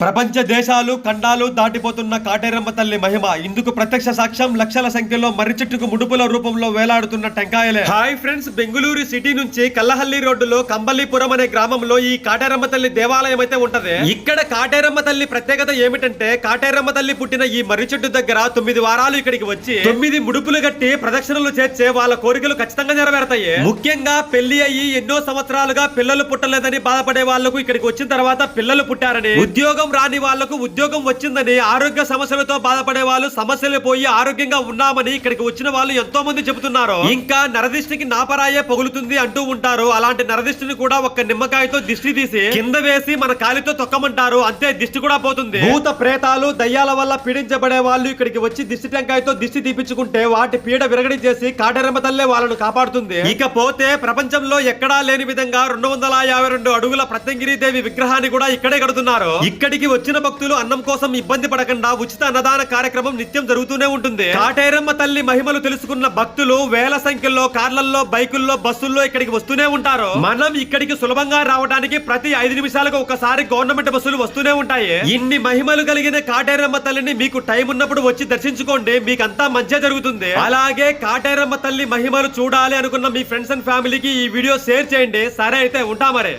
ప్రపంచ దేశాలు ఖండాలు దాటిపోతున్న కాటేరమ్మ తల్లి మహిమ. ఇందుకు ప్రత్యక్ష సాక్ష్యం లక్షల సంఖ్యలో మర్రి చెట్టుకు ముడుపుల రూపంలో వేలాడుతున్న టెంకాయలే. హాయ్ ఫ్రెండ్స్ బెంగళూరు సిటీ నుంచి కల్లహల్లి రోడ్డులో కంబల్లిపురం అనే గ్రామంలో ఈ కాటేరమ్మ తల్లి దేవాలయం అయితే ఉంటది. ఇక్కడ కాటేరమ్మ తల్లి ప్రత్యేకత ఏమిటంటే కాటేరమ్మ తల్లి పుట్టిన ఈ మర్రి చెట్టు దగ్గర తొమ్మిది వారాలు ఇక్కడికి వచ్చి తొమ్మిది ముడుపులు కట్టి ప్రదక్షిణలు చేర్చే వాళ్ళ కోరికలు ఖచ్చితంగా నెరవేరుతాయి. ముఖ్యంగా పెళ్ళి అయ్యి ఎన్నో సంవత్సరాలుగా పిల్లలు పుట్టలేదని బాధపడే వాళ్ళకు ఇక్కడికి వచ్చిన తర్వాత పిల్లలు పుట్టారని ఉద్యోగం రాని వాళ్ళకు ఉద్యోగం వచ్చిందని ఆరోగ్య సమస్యలతో బాధపడే వాళ్ళు సమస్యలు పోయి ఆరోగ్యంగా ఉన్నామని ఇక్కడికి వచ్చిన వాళ్ళు ఎంతో మంది చెబుతున్నారు. ఇంకా నరదిష్టికి నాపరాయే పగులుతుంది అంటూ ఉంటారు. అలాంటి నరదిష్టిని కూడా ఒక్క నిమ్మకాయతో దిష్టి తీసి కింద వేసి మన కాలితో తొక్కమంటారు. అంతే దిష్టి కూడా పోతుంది. భూత ప్రేతాలు దయ్యాల వల్ల పీడించబడే వాళ్ళు ఇక్కడికి వచ్చి దిష్టి టెంకాయతో దిష్టి తీపించుకుంటే వాటి పీడ విరగడి చేసి కాటెరమ్మ తల్లే వాళ్ళను కాపాడుతుంది. ఇకపోతే ప్రపంచంలో ఎక్కడా లేని విధంగా రెండు వందల యాభై రెండు అడుగుల ప్రత్యంగిరి దేవి విగ్రహాన్ని కూడా ఇక్కడే కడుతున్నారు. ఇక్కడికి వచ్చిన భక్తులు అన్నం కోసం ఇబ్బంది పడకుండా ఉచిత అన్నదాన కార్యక్రమం నిత్యం జరుగుతూనే ఉంటుంది. కాటేరమ్మ తల్లి మహిమలు తెలుసుకున్న భక్తులు వేల సంఖ్యలో కార్లల్లో బైకుల్లో బస్సుల్లో ఇక్కడికి వస్తూనే ఉంటారు. మనం ఇక్కడికి సులభంగా రావడానికి ప్రతి ఐదు నిమిషాలకు ఒకసారి గవర్నమెంట్ బస్సులు వస్తూనే ఉంటాయి. ఇన్ని మహిమలు కలిగిన కాటేరమ్మ తల్లిని మీకు టైం ఉన్నప్పుడు వచ్చి దర్శించుకోండి. మీకంతా మంచి జరుగుతుంది. అలాగే కాటేరమ్మ తల్లి మహిమలు చూడాలి అనుకున్న మీ ఫ్రెండ్స్ అండ్ ఫ్యామిలీకి ఈ వీడియో షేర్ చేయండి. సరే అయితే ఉంటా మరి.